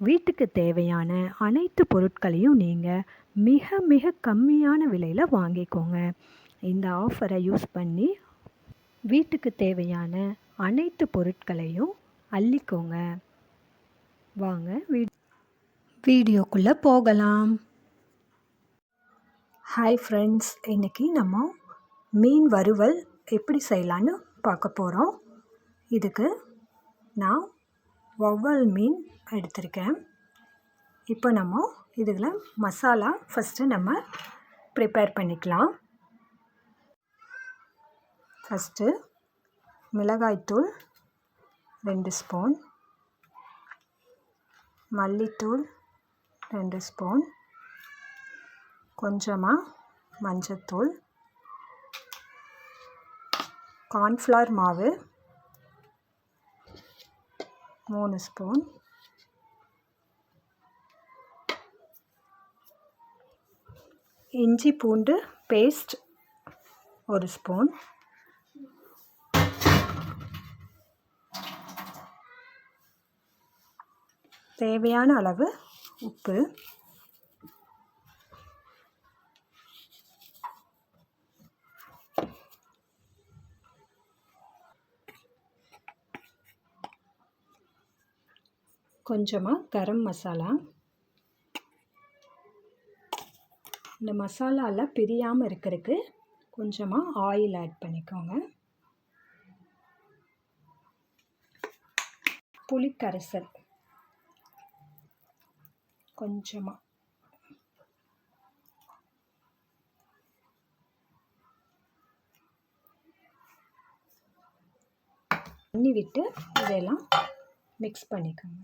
வீட்டுக்கு தேவையான அனைத்து பொருட்களையும் நீங்கள் மிக மிக கம்மியான விலையில் வாங்கிக்கோங்க. இந்த ஆஃபரை யூஸ் பண்ணி வீட்டுக்கு தேவையான அனைத்து பொருட்களையும் அள்ளிக்கோங்க. வாங்க வீ வீடியோக்குள்ளே போகலாம். ஹாய் ஃப்ரெண்ட்ஸ் இன்றைக்கி நம்ம மீன் வறுவல் எப்படி செய்யலான்னு பார்க்க போகிறோம் இதுக்கு நான் வவ்வால் மீன் எடுத்திருக்கேன். இப்போ நம்ம இதில் மசாலா ஃபஸ்ட்டு நம்ம ப்ரிப்பேர் பண்ணிக்கலாம். ஃபஸ்ட்டு மிளகாய்த்தூள் ரெண்டு ஸ்பூன் மல்லித்தூள் ரெண்டு ஸ்பூன் கொஞ்சமாக மஞ்சத்தூள் கார்ன்ஃப்ளவர் மாவு மூணு ஸ்பூன் இஞ்சி பூண்டு பேஸ்ட் ஒரு ஸ்பூன் தேவையான அளவு உப்பு. கொஞ்சமாக கரம் மசாலா. இந்த மசாலாவில் பிரியாமல் இருக்கிறதுக்கு கொஞ்சமாக ஆயில் ஆட் பண்ணிக்கோங்க. புளிக்கரைசல் கொஞ்சமாக தண்ணி விட்டு இதெல்லாம் மிக்ஸ் பண்ணிக்கோங்க.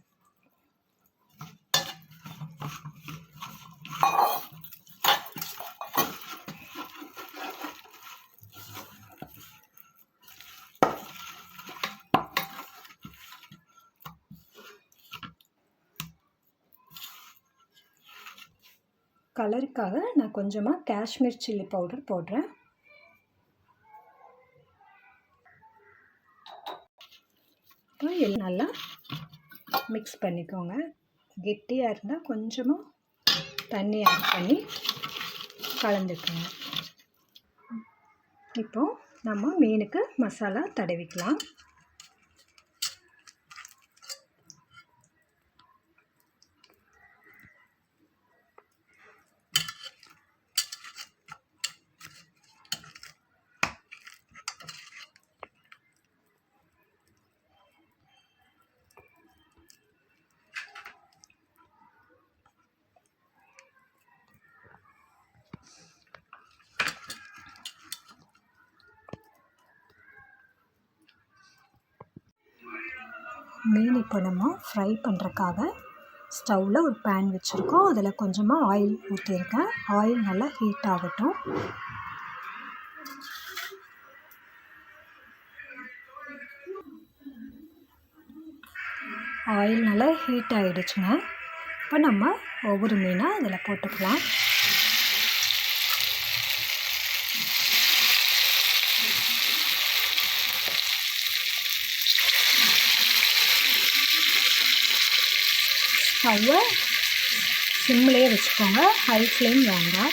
கலருக்காக நான் கொஞ்சமாக காஷ்மீர் சில்லி பவுடர் போடுறேன். எல்லாம் நல்லா மிக்ஸ் பண்ணிக்கோங்க. கெட்டியாக இருந்தால் கொஞ்சமாக தண்ணி ஆட் பண்ணி கலந்துக்கோங்க. இப்போது நம்ம மீனுக்கு மசாலா தடவிக்கலாம். மீன் இப்போ நம்ம ஃப்ரை பண்ணுறக்காக ஸ்டவ்வில் ஒரு பேன் வச்சுருக்கோம். அதில் கொஞ்சமாக ஆயில் ஊற்றிருக்கேன் ஆயில் நல்லா ஹீட் ஆகட்டும். ஆயில் நல்லா ஹீட் ஆகிடுச்சுங்க இப்போ நம்ம ஒவ்வொரு மீனாக அதில் போட்டுக்கலாம். ஸ்டவ்வை சிம்லேயே வச்சுக்கோங்க. ஹை ஃப்ளேம் வேண்டாம்.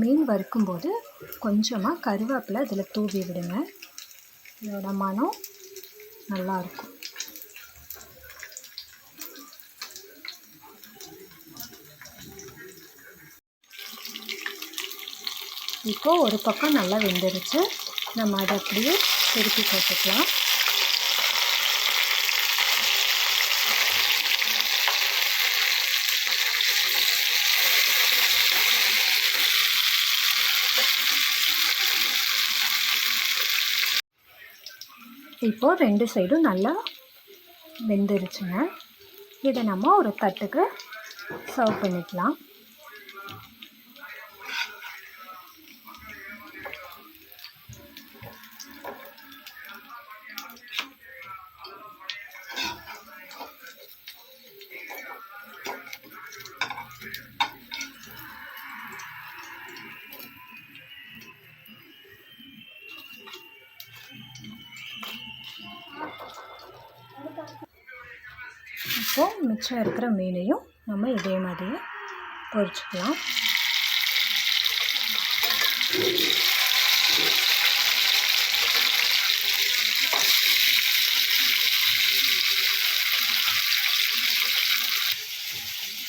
மீன் வறுக்கும்போது கொஞ்சமாக கருவேப்பிலை இதில் தூவி விடுங்க. இதோட மனம் நல்லாயிருக்கும் இப்போது ஒரு பக்கம் நல்லா வெந்துருச்சு. நம்ம அதை அப்படியே திருப்பி போட்டுக்கலாம். இப்போது ரெண்டு சைடும் நல்லா வெந்துருச்சுங்க. இதை நம்ம ஒரு தட்டுக்கு சர்வ் பண்ணிக்கலாம். இப்போது மிச்சம் இருக்கிற மீனையும் நம்ம இதே மாதிரியே பொரிச்சுக்கலாம்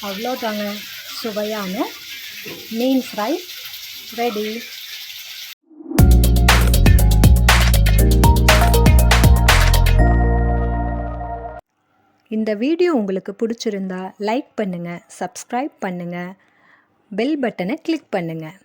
அவ்வளோதாங்க சுவையான மீன் ஃப்ரை. ரெடி. இந்த வீடியோ உங்களுக்கு பிடிச்சிருந்தா லைக் பண்ணுங்கள் சப்ஸ்கிரைப் பண்ணுங்கள் பெல் பட்டனை கிளிக் பண்ணுங்கள்